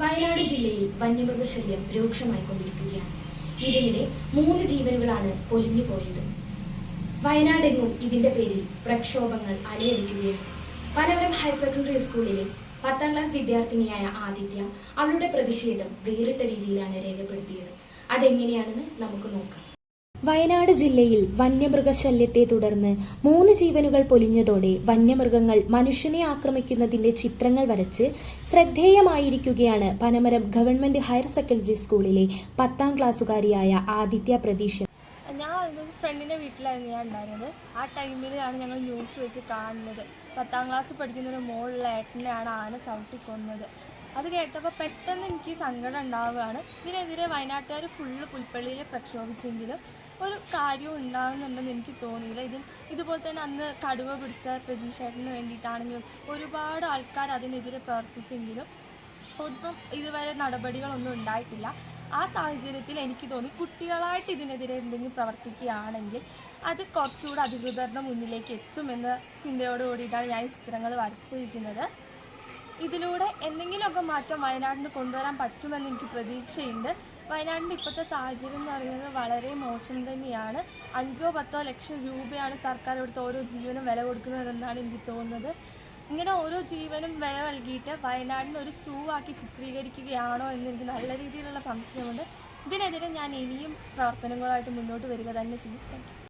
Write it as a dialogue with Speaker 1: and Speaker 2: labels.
Speaker 1: വയനാട് ജില്ലയിൽ വന്യമൃഗശല്യം രൂക്ഷമായിക്കൊണ്ടിരിക്കുകയാണ്. ഇതിനിടെ മൂന്ന് ജീവനുകളാണ് പൊലിഞ്ഞു പോയത്. വയനാടെങ്ങും ഇതിന്റെ പേരിൽ പ്രക്ഷോഭങ്ങൾ അലയടിക്കുകയാണ്. പനവരം ഹയർ സെക്കൻഡറി സ്കൂളിലെ പത്താം ക്ലാസ് വിദ്യാർത്ഥിനിയായ ആദിത്യ അവളുടെ പ്രതിഷേധം വേറിട്ട രീതിയിലാണ് രേഖപ്പെടുത്തിയത്. അതെങ്ങനെയാണെന്ന് നമുക്ക് നോക്കാം. വയനാട് ജില്ലയിൽ വന്യമൃഗശല്യത്തെ തുടർന്ന് മൂന്ന് ജീവനുകൾ പൊലിഞ്ഞതോടെ വന്യമൃഗങ്ങൾ മനുഷ്യനെ ആക്രമിക്കുന്നതിന്റെ ചിത്രങ്ങൾ വരച്ച് ശ്രദ്ധേയമായിരിക്കുകയാണ് പനമരം ഗവൺമെന്റ് ഹയർ സെക്കൻഡറി സ്കൂളിലെ പത്താം ക്ലാസ്സുകാരിയായ ആദിത്യ പ്രതീക്ഷ.
Speaker 2: ഫ്രണ്ടിന്റെ വീട്ടിലായിരുന്നു ഞാൻ ഉണ്ടായിരുന്നത്. ആ ടൈമിലാണ് ഞങ്ങൾ ന്യൂസ് വെച്ച് കാണുന്നത്. പത്താം ക്ലാസ് പഠിക്കുന്ന ഒരു മോളുള്ള ഏട്ടനെയാണ് ആന ചവിട്ടിക്കൊന്നത് അത് കേട്ടപ്പോൾ പെട്ടെന്ന് എനിക്ക് സങ്കടം ഉണ്ടാവുകയാണ്. ഇതിനെതിരെ വയനാട്ടുകാർ ഫുള്ള് പുൽപ്പള്ളിയിൽ പ്രക്ഷോഭിച്ചെങ്കിലും ഒരു കാര്യം ഉണ്ടാകുന്നുണ്ടെന്ന് എനിക്ക് തോന്നിയില്ല. ഇതിൽ ഇതുപോലെ തന്നെ അന്ന് കടുവ പിടിച്ച പ്രതീക്ഷേട്ടന് വേണ്ടിയിട്ടാണെങ്കിലും ഒരുപാട് ആൾക്കാർ അതിനെതിരെ പ്രവർത്തിച്ചെങ്കിലും ഒന്നും ഇതുവരെ നടപടികളൊന്നും ഉണ്ടായിട്ടില്ല. ആ സാഹചര്യത്തിൽ എനിക്ക് തോന്നി കുട്ടികളായിട്ട് ഇതിനെതിരെ എന്തെങ്കിലും പ്രവർത്തിക്കുകയാണെങ്കിൽ അത് കുറച്ചുകൂടെ അധികൃതരുടെ മുന്നിലേക്ക് എത്തുമെന്ന ചിന്തയോട് കൂടിയിട്ടാണ് ഞാൻ ഈ ചിത്രങ്ങൾ വരച്ചിരിക്കുന്നത്. ഇതിലൂടെ എന്തെങ്കിലുമൊക്കെ മാറ്റം വയനാടിന് കൊണ്ടുവരാൻ പറ്റുമെന്ന് എനിക്ക് പ്രതീക്ഷയുണ്ട്. വയനാടിന്റെ ഇപ്പോഴത്തെ സാഹചര്യം എന്ന് പറയുന്നത് വളരെ മോശം തന്നെയാണ്. അഞ്ചോ പത്തോ ലക്ഷം രൂപയാണ് സർക്കാർ ഇവിടുത്തെ ഓരോ ജീവനും വില കൊടുക്കുന്നതെന്നാണ് എനിക്ക് തോന്നുന്നത്. ഇങ്ങനെ ഓരോ ജീവനും വില നൽകിയിട്ട് വയനാടിനെ ഒരു സൂ ആക്കി ചിത്രീകരിക്കുകയാണോ എന്ന് എനിക്ക് നല്ല രീതിയിലുള്ള സംശയമുണ്ട്. ഇതിനെതിരെ ഞാൻ ഇനിയും പ്രവർത്തനങ്ങളായിട്ട് മുന്നോട്ട് വരിക തന്നെ ചെയ്യും.